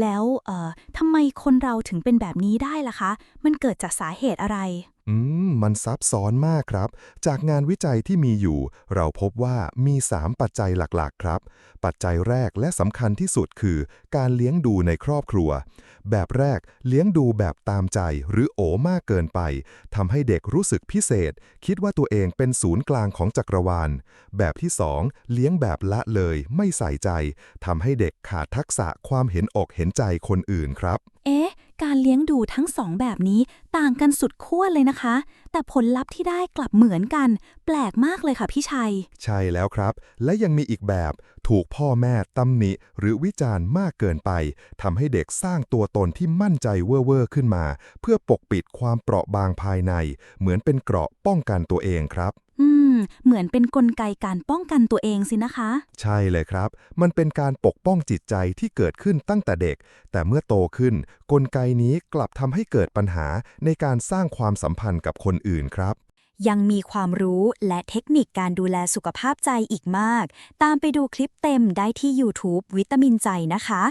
แล้วเอ่อทำไมคนเราถึงเป็นแบบนี้ได้ล่ะคะ มันเกิดจากสาเหตุอะไร อืม มันซับซ้อนมากครับ จากงานวิจัยที่มีอยู่ เราพบว่ามี 3 ปัจจัยหลักๆ ครับ ปัจจัยแรกและสำคัญที่สุดคือ การเลี้ยงดูในครอบครัว แบบแรกเลี้ยงดูแบบตามใจหรือโอมากเกินไปทำให้เด็กรู้สึกพิเศษ คิดว่าตัวเองเป็นศูนย์กลางของจักรวาล แบบที่ 2 เลี้ยงแบบละเลยไม่ใส่ใจทำให้เด็กขาดทักษะความเห็นอกเห็นใจคนอื่นครับ เอ๊ะ การเลี้ยงดูทั้งสองแบบนี้ต่างกันสุดขั้วเลยนะคะ แต่ผลลัพธ์ที่ได้กลับเหมือนกัน แปลกมากเลยค่ะพี่ชัย ใช่แล้วครับ และยังมีอีกแบบ ถูกพ่อแม่ตำหนิ หรือวิจารณ์มากเกินไปทำให้เด็กสร้างตัวตนที่มั่นใจเว่อร์ๆขึ้นมา เพื่อปกปิดความเปราะบางภายใน เหมือนเป็นเกราะป้องกันตัวเองครับ อืม เหมือนเป็นกลไกการป้องกันตัวเองสินะคะ ใช่เลยครับ มันเป็นการปกป้องจิตใจที่เกิดขึ้นตั้งแต่เด็ก แต่เมื่อโตขึ้น กลไกนี้กลับทำให้เกิดปัญหาในการสร้างความสัมพันธ์กับคนอื่นครับ ยังมีความรู้และเทคนิคการดูแลสุขภาพใจอีกมาก ตามไปดูคลิปเต็มได้ที่ YouTube วิตามินใจนะคะ